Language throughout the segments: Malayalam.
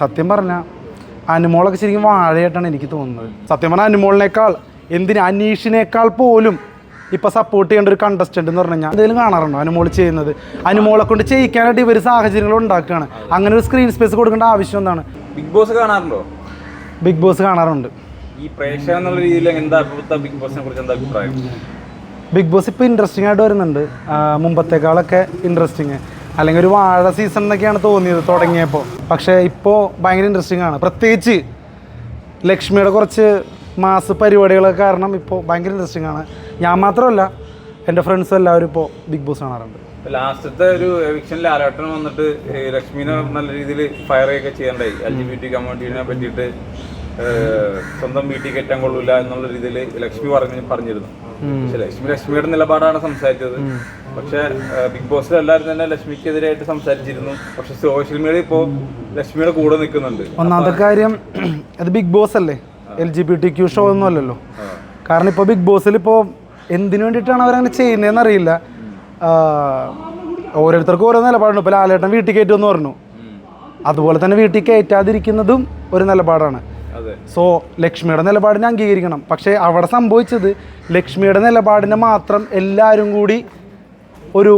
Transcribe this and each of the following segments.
സത്യം പറഞ്ഞാൽ അനുമോളൊക്കെ ശരിക്കും വാഴയായിട്ടാണ് എനിക്ക് തോന്നുന്നത്. സത്യം പറഞ്ഞാൽ അനുമോളിനേക്കാൾ എന്തിന് അനീഷിനേക്കാൾ പോലും ഇപ്പൊ സപ്പോർട്ട് ചെയ്യേണ്ട ഒരു കണ്ടസ്റ്റന്റ് എന്ന് പറഞ്ഞു കഴിഞ്ഞാൽ എന്തെങ്കിലും കാണാറുണ്ടോ അനുമോൾ ചെയ്യുന്നത്? അനുമോളെ കൊണ്ട് ചെയ്യിക്കാനായിട്ട് ഇവർ സാഹചര്യങ്ങൾ ഉണ്ടാക്കുകയാണ്. അങ്ങനെ ഒരു സ്ക്രീൻ സ്പേസ് കൊടുക്കേണ്ട ആവശ്യം എന്താണ്? ബിഗ് ബോസ് കാണാറുണ്ടോ? ബിഗ് ബോസ് കാണാറുണ്ട്. ഈ പ്രേക്ഷകൻ എന്നുള്ള രീതിയിൽ എന്താ ബിഗ് ബോസിനെ കുറിച്ച് എന്താ അഭിപ്രായം? ബിഗ് ബോസ് ഇപ്പോൾ ഇൻട്രസ്റ്റിംഗ് ആയിട്ട് വരുന്നുണ്ട്. മുമ്പത്തേക്കാളൊക്കെ ഇൻട്രസ്റ്റിങ് അല്ലെങ്കിൽ ഒരു വാഴ സീസൺ എന്നൊക്കെയാണ് തോന്നിയത് തുടങ്ങിയപ്പോൾ പക്ഷേ ഇപ്പോൾ ഭയങ്കര ഇൻട്രസ്റ്റിംഗ് ആണ്. പ്രത്യേകിച്ച് ലക്ഷ്മിയുടെ കുറച്ച് മാസ് പരിപാടികളൊക്കെ കാരണം ഇപ്പോൾ ഭയങ്കര ഇൻട്രസ്റ്റിംഗ് ആണ്. ഞാൻ മാത്രമല്ല എന്റെ ഫ്രണ്ട്സും എല്ലാവരും ഇപ്പോൾ ബിഗ് ബോസ് കാണാറുണ്ട്. ലാസ്റ്റത്തെ ഒരു എവിക്ഷനിൽ ആലോട്ടൻ വന്നിട്ട് ലക്ഷ്മിനെ നല്ല രീതിയിൽ ഫയർ ഒക്കെ ചെയ്യണ്ടായി എൽ ജി ബി ടി കമ്മ്യൂണിറ്റിനെ പറ്റിയിട്ട് സ്വന്തം വീട്ടിൽ കയറ്റാൻ കൊള്ളൂല എന്നുള്ള രീതിയിൽ ലക്ഷ്മി പറഞ്ഞു പറഞ്ഞിരുന്നു. പക്ഷെ ലക്ഷ്മി ലക്ഷ്മിയുടെ നിലപാടാണ് സംസാരിച്ചത്. പക്ഷെ ബിഗ് ബോസിൽ എല്ലാവരും തന്നെ ലക്ഷ്മിക്കെതിരായിട്ട് സംസാരിച്ചിരുന്നു. പക്ഷെ സോഷ്യൽ മീഡിയ ഇപ്പോ ലക്ഷ്മിയുടെ കൂടെ നിൽക്കുന്നുണ്ട്. ഒന്നാമത്തെ കാര്യം അത് ബിഗ് ബോസ് അല്ലേ? L G B T Q show ഒന്നും അല്ലല്ലോ. കാരണം ഇപ്പോൾ ബിഗ് ബോസിൽ ഇപ്പോ എന്തിനു വേണ്ടിയിട്ടാണ് അവരങ്ങനെ ചെയ്യുന്നതെന്ന് അറിയില്ല. ഓരോരുത്തർക്കും ഓരോ നിലപാടുണ്ട്. ഇപ്പോൾ ലാലേട്ടൻ വീട്ടിൽ കയറ്റുമെന്ന് പറഞ്ഞു. അതുപോലെ തന്നെ വീട്ടിൽ കയറ്റാതിരിക്കുന്നതും ഒരു നിലപാടാണ്. സോ ലക്ഷ്മിയുടെ നിലപാടിനെ അംഗീകരിക്കണം. പക്ഷെ അവിടെ സംഭവിച്ചത് ലക്ഷ്മിയുടെ നിലപാടിനെ മാത്രം എല്ലാവരും കൂടി ഒരു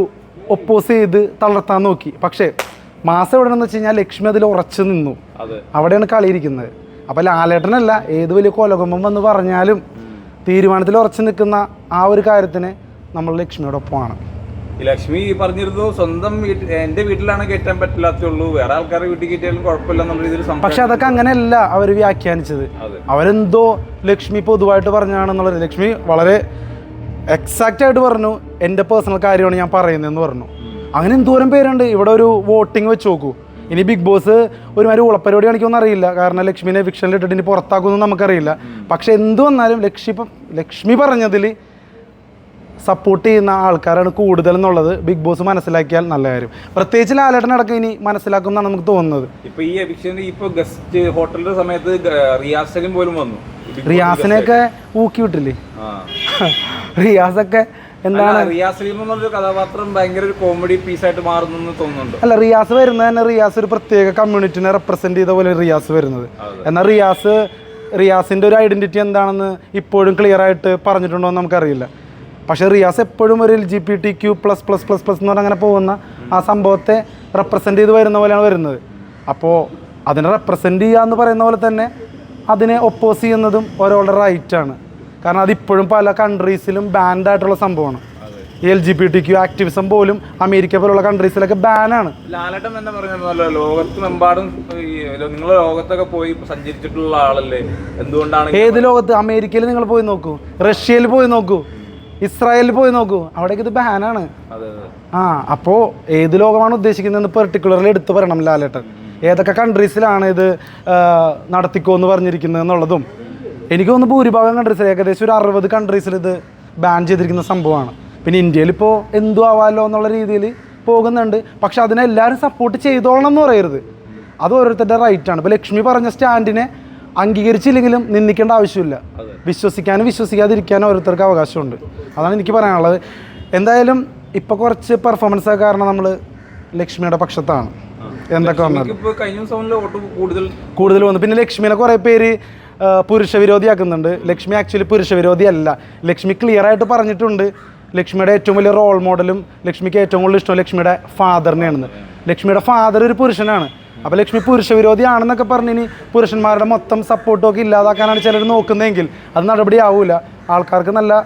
ഒപ്പോസ് ചെയ്ത് തളർത്താൻ നോക്കി. പക്ഷേ മാസം എവിടെയെന്ന് വെച്ച് കഴിഞ്ഞാൽ ലക്ഷ്മി അതിൽ ഉറച്ചു നിന്നു. അവിടെയാണ് കളിയിരിക്കുന്നത്. അപ്പോൾ ലാലേട്ടനല്ല ഏത് വലിയ കൊലകുമ്പം വന്ന് പറഞ്ഞാലും തീരുമാനത്തിൽ ഉറച്ചു നിൽക്കുന്ന ആ ഒരു കാര്യത്തിന് നമ്മൾ ലക്ഷ്മിയുടെ ഒപ്പമാണ് ഈ ലക്ഷ്മി പറഞ്ഞിരുന്നു സ്വന്തം വീട്ടിൽ എന്റെ വീട്ടിലാണ് കയറ്റാൻ പറ്റില്ലാത്തുള്ളൂ വേറെ ആൾക്കാരുടെ വീട്ടിൽ കയറ്റിയാലും കുഴപ്പമില്ല എന്നുള്ള രീതിയിൽ പക്ഷെ അതൊക്കെ അങ്ങനെയല്ല അവർ വ്യാഖ്യാനിച്ചത്. അവരെന്തോ ലക്ഷ്മി പൊതുവായിട്ട് പറഞ്ഞാണെന്നുള്ളത് ലക്ഷ്മി വളരെ എക്സാക്റ്റ് ആയിട്ട് പറഞ്ഞു എന്റെ പേഴ്സണൽ കാര്യമാണ് ഞാൻ പറയുന്നതെന്ന് പറഞ്ഞു. അങ്ങനെ എന്തോരം പേരുണ്ട്. ഇവിടെ ഒരു വോട്ടിംഗ് വെച്ച് നോക്കൂ. ഇനി ബിഗ് ബോസ് ഒരുമാതിരി ഉളപ്പരിപാടി കാണിക്കുമെന്ന് അറിയില്ല. കാരണം ലക്ഷ്മിനെ ഫിക്ഷനിൽ ഇട്ടിട്ട് ഇനി പുറത്താക്കുമെന്ന് നമുക്കറിയില്ല. പക്ഷെ എന്ത് വന്നാലും ലക്ഷ്മി ലക്ഷ്മി പറഞ്ഞതിൽ സപ്പോർട്ട് ചെയ്യുന്ന ആൾക്കാരാണ് കൂടുതൽ എന്നുള്ളത് ബിഗ് ബോസ് മനസ്സിലാക്കിയാൽ നല്ല കാര്യം. പ്രത്യേകിച്ച് ലാലേട്ടനടക്കം ഇനി മനസ്സിലാക്കും എന്നാണ് നമുക്ക് തോന്നുന്നത്. ഇപ്പൊ ഈ എവിക്ഷന് ഇപ്പൊ ഗസ്റ്റ് ഹോട്ടലിന്റെ സമയത്ത് റിയാസിനും പോലും വന്നു. റിയാസിനെയൊക്കെ ഊക്കി വിട്ടില്ലേ? ആ. റിയാസൊക്കെ എന്താണ്? റിയാസ് സലീം എന്നുള്ളൊരു കഥാപാത്രം ഭയങ്കര ഒരു കോമഡി പീസ് ആയിട്ട് മാറുന്നു തോന്നുന്നുണ്ട്. അല്ല റിയാസ് വരുന്നത് തന്നെ റിയാസ് ഒരു പ്രത്യേക കമ്മ്യൂണിറ്റിനെ റെപ്രസെന്റ് ചെയ്ത പോലെ റിയാസ് വരുന്നത്. എന്നാൽ റിയാസ് റിയാസിന്റെ ഒരു ഐഡന്റിറ്റി എന്താണെന്ന് ഇപ്പോഴും ക്ലിയർ ആയിട്ട് പറഞ്ഞിട്ടുണ്ടോ എന്ന് നമുക്കറിയില്ല. പക്ഷേ റിയാസ് എപ്പോഴും ഒരു L G P T Q plus plus plus plus എന്ന് പറഞ്ഞാൽ അങ്ങനെ പോകുന്ന ആ സംഭവത്തെ റെപ്രസെന്റ് ചെയ്ത് വരുന്ന പോലെയാണ് വരുന്നത്. അപ്പോൾ അതിനെ റെപ്രസെന്റ് ചെയ്യുക എന്ന് പറയുന്ന പോലെ തന്നെ അതിനെ ഒപ്പോസ് ചെയ്യുന്നതും ഒരാളുടെ റൈറ്റാണ് കാരണം അതിപ്പോഴും പല കൺട്രീസിലും ബാൻഡ് ആയിട്ടുള്ള സംഭവമാണ്. ഈ L G P T Q activism പോലും അമേരിക്ക പോലുള്ള കൺട്രീസിലൊക്കെ ബാനാണ് ലാലട്ടം എന്താ പറഞ്ഞല്ലോ ലോകത്തിനെമ്പാടും നിങ്ങൾ ലോകത്തൊക്കെ പോയി സഞ്ചരിച്ചിട്ടുള്ള ആളല്ലേ? എന്തുകൊണ്ടാണ് ഏത് ലോകത്ത്? അമേരിക്കയിൽ നിങ്ങൾ പോയി നോക്കൂ. റഷ്യയിൽ പോയി നോക്കൂ. ഇസ്രായേലിൽ പോയി നോക്കൂ. അവിടേക്ക് ഇത് ബാനാണ് ആ അപ്പോൾ ഏത് ലോകമാണ് ഉദ്ദേശിക്കുന്നതെന്ന് പെർട്ടിക്കുലർലി എടുത്തു പറയണം ലാലേട്ടൻ. ഏതൊക്കെ കൺട്രീസിലാണ് ഇത് നടത്തിക്കോ എന്ന് പറഞ്ഞിരിക്കുന്നത് എന്നുള്ളതും. എനിക്ക് തോന്നുന്നു ഭൂരിഭാഗം കൺട്രീസിൽ ഏകദേശം ഒരു അറുപത് കൺട്രീസിൽ ഇത് ബാൻ ചെയ്തിരിക്കുന്ന സംഭവമാണ്. പിന്നെ ഇന്ത്യയിൽ ഇപ്പോൾ എന്തു ആവാമല്ലോ എന്നുള്ള രീതിയിൽ പോകുന്നുണ്ട്. പക്ഷെ അതിനെ എല്ലാവരും സപ്പോർട്ട് ചെയ്തോളണം എന്ന് പറയരുത്. അത് ഓരോരുത്തരുടെ റൈറ്റാണ് ഇപ്പോൾ ലക്ഷ്മി പറഞ്ഞ സ്റ്റാൻഡിനെ അംഗീകരിച്ചില്ലെങ്കിലും നിന്ദിക്കേണ്ട ആവശ്യമില്ല. വിശ്വസിക്കാനും വിശ്വസിക്കാതിരിക്കാനും ഓരോരുത്തർക്ക് അവകാശമുണ്ട്. അതാണ് എനിക്ക് പറയാനുള്ളത്. എന്തായാലും ഇപ്പോൾ കുറച്ച് പെർഫോമൻസ് കാരണം നമ്മൾ ലക്ഷ്മിയുടെ പക്ഷത്താണ്. എന്തൊക്കെ കൂടുതൽ കൂടുതൽ വന്നു. പിന്നെ ലക്ഷ്മിനെ കുറേ പേര് ആ, പുരുഷ വിരോധിയാക്കുന്നുണ്ട് ലക്ഷ്മി ആക്ച്വലി പുരുഷ വിരോധി അല്ല ലക്ഷ്മി ക്ലിയർ ആയിട്ട് പറഞ്ഞിട്ടുണ്ട്. ലക്ഷ്മിയുടെ ഏറ്റവും വലിയ റോൾ മോഡലും ലക്ഷ്മിക്ക് ഏറ്റവും കൂടുതൽ ഇഷ്ടം ലക്ഷ്മിയുടെ ഫാദറിനെയാണെന്ന് ലക്ഷ്മിയുടെ ഫാദർ ഒരു പുരുഷനാണ്. അപ്പോൾ ലക്ഷ്മി പുരുഷ വിരോധിയാണെന്നൊക്കെ പറഞ്ഞ് ഇനി പുരുഷന്മാരുടെ മൊത്തം സപ്പോർട്ടൊക്കെ ഇല്ലാതാക്കാനാണ് ചിലർ നോക്കുന്നതെങ്കിൽ അത് നടപടിയാവില്ല ആൾക്കാർക്ക് നല്ല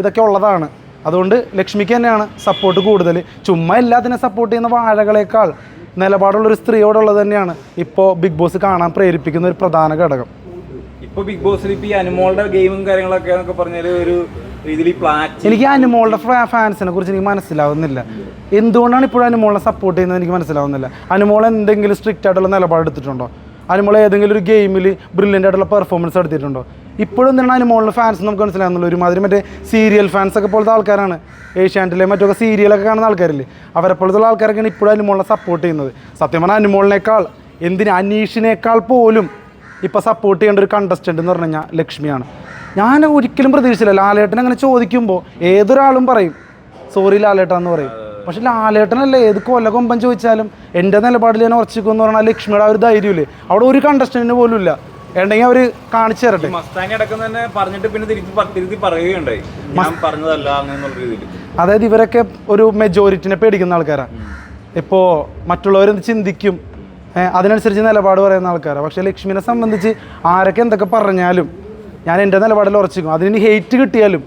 ഇതൊക്കെ ഉള്ളതാണ്. അതുകൊണ്ട് ലക്ഷ്മിക്ക് തന്നെയാണ് സപ്പോർട്ട് കൂടുതൽ. ചുമ്മാ എല്ലാത്തിനെ സപ്പോർട്ട് ചെയ്യുന്ന വാഴകളേക്കാൾ നിലപാടുള്ളൊരു സ്ത്രീയോടുള്ളത് തന്നെയാണ്. ഇപ്പോൾ ബിഗ് ബോസ് കാണാൻ പ്രേരിപ്പിക്കുന്ന ഒരു പ്രധാന ഘടകം. ഇപ്പൊ ബിഗ് ബോസിൽ ഇപ്പൊ ഈ അനുമോളുടെ ഗെയിമും കാര്യങ്ങളൊക്കെ എന്നൊക്കെ ഒരു രീതിയിൽ പ്ലാറ്റ് എനിക്ക് അനുമോളുടെ ഫാൻസിനെ കുറിച്ച് എനിക്ക് മനസ്സിലാവുന്നില്ല. എന്തുകൊണ്ടാണ് ഇപ്പോഴും അനുമോളെ സപ്പോർട്ട് ചെയ്യുന്നത് എനിക്ക് മനസ്സിലാവുന്നില്ല. അനുമോൾ എന്തെങ്കിലും സ്ട്രിക്റ്റ് ആയിട്ടുള്ള നിലപാട് എടുത്തിട്ടുണ്ടോ? അനുമോൾ ഏതെങ്കിലും ഒരു ഗെയിമിൽ ബ്രില്യന്റ് ആയിട്ടുള്ള പെർഫോമൻസ് എടുത്തിട്ടുണ്ടോ ഇപ്പോഴും എന്താണ് അനുമോളിന്റെ ഫാൻസ് നമുക്ക് മനസ്സിലാകുന്നുള്ളൂ ഒരുമാതിരി മറ്റേ സീരിയൽ ഫാൻസ് ഒക്കെ പോലത്തെ ആൾക്കാരാണ്. ഏഷ്യാനെറ്റിലെ മറ്റൊക്കെ സീരിയലൊക്കെ കാണുന്ന ആൾക്കാരില്ലേ? അവരെ പോലത്തുള്ള ആൾക്കാരൊക്കെയാണ് ഇപ്പോഴും അനുമോളിനെ സപ്പോർട്ട് ചെയ്യുന്നത്. സത്യം പറഞ്ഞാൽ അനുമോളിനേക്കാൾ എന്തിന് അനീഷിനേക്കാൾ പോലും ഇപ്പോൾ സപ്പോർട്ട് ചെയ്യേണ്ട ഒരു കണ്ടസ്റ്റന്റ് എന്ന് പറഞ്ഞു കഴിഞ്ഞാൽ ലക്ഷ്മിയാണ്. ഞാൻ ഒരിക്കലും പ്രതീക്ഷിച്ചില്ല. ലാലേട്ടൻ അങ്ങനെ ചോദിക്കുമ്പോൾ ഏതൊരാളും പറയും സോറി ലാലേട്ടൻ എന്ന് പറയും. പക്ഷെ ലാലേട്ടനല്ലേ ഏത് കൊല്ല കൊമ്പം ചോദിച്ചാലും എന്റെ നിലപാടിൽ ഞാൻ ഉറച്ചിക്കും എന്ന് പറഞ്ഞാൽ ലക്ഷ്മിയുടെ ആ ഒരു ധൈര്യമില്ലേ? അവിടെ ഒരു കണ്ടസ്റ്റന്റിന് പോലും ഇല്ല. ഉണ്ടെങ്കിൽ അവർ കാണിച്ചു തരട്ടെ? പറഞ്ഞിട്ട് പിന്നെ തിരിച്ച് പറയുകയുണ്ടായി. പറഞ്ഞതല്ല രീതിയിൽ. അതായത് ഇവരൊക്കെ ഒരു മെജോറിറ്റിനെ പേടിക്കുന്ന ആൾക്കാരാണ് ഇപ്പോൾ മറ്റുള്ളവരെന്ത് ചിന്തിക്കും? അതിനനുസരിച്ച് നിലപാട് പറയുന്ന ആൾക്കാരാണ് പക്ഷേ ലക്ഷ്മിനെ സംബന്ധിച്ച് ആരൊക്കെ എന്തൊക്കെ പറഞ്ഞാലും ഞാൻ എന്റെ നിലപാടിൽ ഉറച്ചിക്കും അതിന് ഹെയ്റ്റ് കിട്ടിയാലും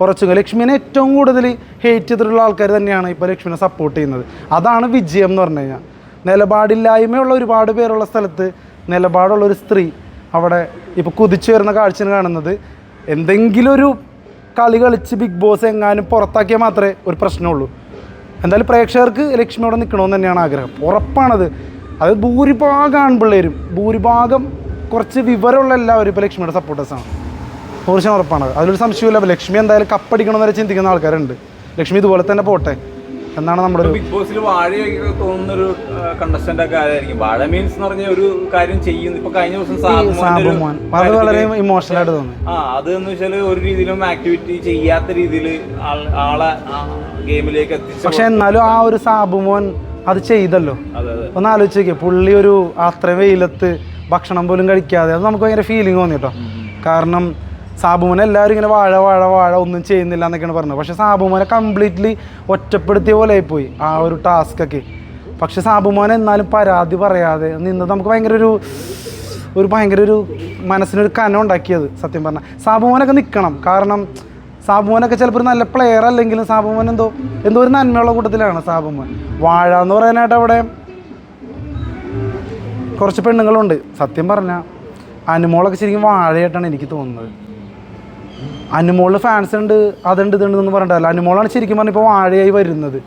ഉറച്ചു. ലക്ഷ്മിനെ ഏറ്റവും കൂടുതൽ ഹേറ്റ് ചെയ്തിട്ടുള്ള ആൾക്കാർ തന്നെയാണ് ഇപ്പോൾ ലക്ഷ്മിനെ സപ്പോർട്ട് ചെയ്യുന്നത്. അതാണ് വിജയം എന്ന് പറഞ്ഞു കഴിഞ്ഞാൽ നിലപാടില്ലായ്മയുള്ള ഒരുപാട് പേരുള്ള സ്ഥലത്ത് നിലപാടുള്ള ഒരു സ്ത്രീ അവിടെ ഇപ്പോൾ കുതിച്ചു വരുന്ന കാഴ്ച കാണുന്നത്. എന്തെങ്കിലും ഒരു കളി കളിച്ച് ബിഗ് ബോസ് എങ്ങാനും പുറത്താക്കിയാൽ മാത്രമേ ഒരു പ്രശ്നമുള്ളൂ. എന്തായാലും പ്രേക്ഷകർക്ക് ലക്ഷ്മിയോടെ നിൽക്കണമെന്ന് തന്നെയാണ് ആഗ്രഹം. ഉറപ്പാണത്. അത് ഭൂരിഭാഗം ആൺപിള്ളേരും ഭൂരിഭാഗം കുറച്ച് വിവരമുള്ള എല്ലാവരും ഇപ്പോൾ ലക്ഷ്മിയുടെ സപ്പോർട്ടേഴ്സാണ് നൂറ് ഉറപ്പാണ്. അതിലൊരു സംശയമില്ല ലക്ഷ്മി എന്തായാലും കപ്പടിക്കണം വരെ ചിന്തിക്കുന്ന ആൾക്കാരുണ്ട്. ലക്ഷ്മി ഇതുപോലെ തന്നെ പോട്ടെ. എന്നാണ് നമ്മുടെ ബിഗ് ബോസിൽ വാഴയൊക്കെ തോന്നുന്ന ഒരു കണ്ടസ്റ്റന്റ് ഒക്കെ ആരായിരിക്കും? വാഴ മീൻസ് എന്ന് പറഞ്ഞ ഒരു കാര്യം ചെയ്യുന്നു. ഇപ്പൊ കഴിഞ്ഞ ദിവസം സാബുമോന്റെ അത് വളരെ ഇമോഷണൽ ആയിട്ട് തോന്നി. ആ അത് എന്ന് വെച്ചാൽ ഒരു രീതിയിലും ആക്ടിവിറ്റി ചെയ്യാത്ത രീതിയിൽ ആളെ ഗെയിമിലേക്ക് എത്തിച്ചു. പക്ഷെ എന്നാലും ആ ഒരു സാബുമോൻ അത് ചെയ്തല്ലോ. ഒന്ന് ആലോചിച്ച് പുള്ളി ഒരു അത്രയും വെയിലത്ത് ഭക്ഷണം പോലും കഴിക്കാതെ അത് നമുക്ക് ഭയങ്കര ഫീലിംഗ് തോന്നി കേട്ടോ കാരണം സാബുമോനെ എല്ലാവരും ഇങ്ങനെ വാഴ വാഴ വാഴ ഒന്നും ചെയ്യുന്നില്ല എന്നൊക്കെയാണ് പറഞ്ഞത്. പക്ഷേ സാബുമോനെ കംപ്ലീറ്റ്ലി ഒറ്റപ്പെടുത്തിയ പോലെ ആയിപ്പോയി ആ ഒരു ടാസ്ക് ഒക്കെ. പക്ഷെ സാബുമോനെ എന്നാലും പരാതി പറയാതെ നിന്ന് നമുക്ക് ഭയങ്കര ഒരു ഒരു ഭയങ്കര ഒരു മനസ്സിനൊരു കനം ഉണ്ടാക്കിയത് സത്യം പറഞ്ഞാൽ സാബുമോനൊക്കെ നിൽക്കണം കാരണം സാബുമോനൊക്കെ ചിലപ്പോൾ നല്ല പ്ലെയർ അല്ലെങ്കിലും സാബുമോൻ എന്തോ എന്തോ ഒരു നന്മയുള്ള കൂട്ടത്തിലാണ് സാബുമോൻ. വാഴ എന്ന് പറയാനായിട്ട് അവിടെ കുറച്ച് പെണ്ണുങ്ങളുണ്ട്. സത്യം പറഞ്ഞാൽ അനുമോളൊക്കെ ശരിക്കും വാഴയായിട്ടാണ് എനിക്ക് തോന്നുന്നത്. അനുമോളിൽ ഫാൻസ് ഉണ്ട് അതുണ്ട് ഇതുണ്ട് എന്ന് പറഞ്ഞിട്ടല്ല അനുമോളാണ് ശരിക്കും പറഞ്ഞാൽ ഇപ്പോൾ വാഴയായി വരുന്നത്.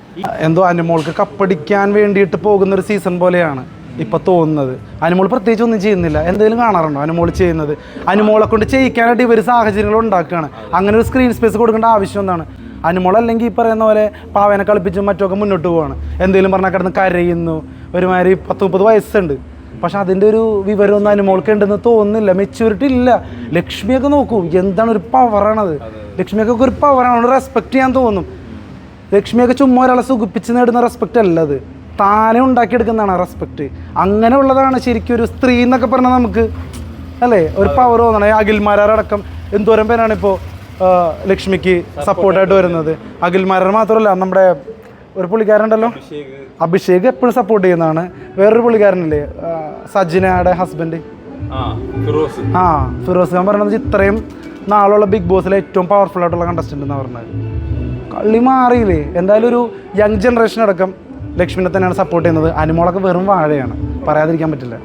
എന്തോ അനുമോൾക്ക് കപ്പടിക്കാൻ വേണ്ടിയിട്ട് പോകുന്ന ഒരു സീസൺ പോലെയാണ്. ഇപ്പൊ തോന്നുന്നത്. അനുമോൾ പ്രത്യേകിച്ച് ഒന്നും ചെയ്യുന്നില്ല. എന്തെങ്കിലും കാണാറുണ്ടോ അനുമോൾ ചെയ്യുന്നത്? അനുമോളെ കൊണ്ട് ചെയ്യിക്കാനായിട്ട് ഇവർ സാഹചര്യങ്ങൾ ഉണ്ടാക്കുകയാണ്. അങ്ങനെ ഒരു സ്ക്രീൻ സ്പേസ് കൊടുക്കേണ്ട ആവശ്യം എന്താണ്? അനുമോൾ അല്ലെങ്കിൽ ഈ പറയുന്ന പോലെ പാവനെ കളിപ്പിച്ചും മറ്റൊക്കെ മുന്നോട്ട് പോവാണ്. എന്തെങ്കിലും പറഞ്ഞാൽ കിടന്ന് കരയുന്നു. ഒരുമാതിരി പത്ത് മുപ്പത് വയസ്സുണ്ട്. പക്ഷെ അതിന്റെ ഒരു വിവരമൊന്നും അനുമോൾക്ക് ഉണ്ടെന്ന് തോന്നുന്നില്ല. മെച്യൂരിറ്റി ഇല്ല. ലക്ഷ്മിയൊക്കെ നോക്കൂ. എന്താണ് ഒരു പവറാണത് ലക്ഷ്മിയൊക്കെ ഒരു പവറാണ് റെസ്പെക്ട് ചെയ്യാൻ തോന്നും. ലക്ഷ്മിയൊക്കെ ചുമ്മാ ഒരാളെ സുഖിപ്പിച്ച് നേടുന്ന റെസ്പെക്റ്റ് അല്ല അത്. താനെ ഉണ്ടാക്കിയെടുക്കുന്നതാണ് റെസ്പെക്റ്റ് അങ്ങനെയുള്ളതാണ് ശരിക്കും ഒരു സ്ത്രീ എന്നൊക്കെ പറഞ്ഞാൽ നമുക്ക് അല്ലേ? ഒരു പവർ തോന്നണേ. അഖിൽമാരടക്കം എന്തോരം പേരാണ് ഇപ്പോൾ ലക്ഷ്മിക്ക് സപ്പോർട്ടായിട്ട് വരുന്നത്. അഖിൽമാരർ മാത്രമല്ല നമ്മുടെ ഒരു പുള്ളിക്കാരുണ്ടല്ലോ അഭിഷേക് എപ്പോഴും സപ്പോർട്ട് ചെയ്യുന്നതാണ്. വേറൊരു പുള്ളിക്കാരനില്ലേ സജിനയുടെ ഹസ്ബൻഡ് ആ ഫിറോസ്. ഞാൻ ഖാൻ പറയുന്നത് ഇത്രയും നാളുള്ള ബിഗ് ബോസിലെ ഏറ്റവും പവർഫുൾ ആയിട്ടുള്ള കണ്ടസ്റ്റന്റ് എന്നാണ് പറഞ്ഞത്. കളി മാറിയില്ലേ? എന്തായാലും ഒരു യങ് ജനറേഷൻ അടക്കം ലക്ഷ്മിനെ തന്നെയാണ് സപ്പോർട്ട് ചെയ്യുന്നത്. അനുമോളൊക്കെ വെറും വാഴയാണ്. പറയാതിരിക്കാൻ പറ്റില്ല.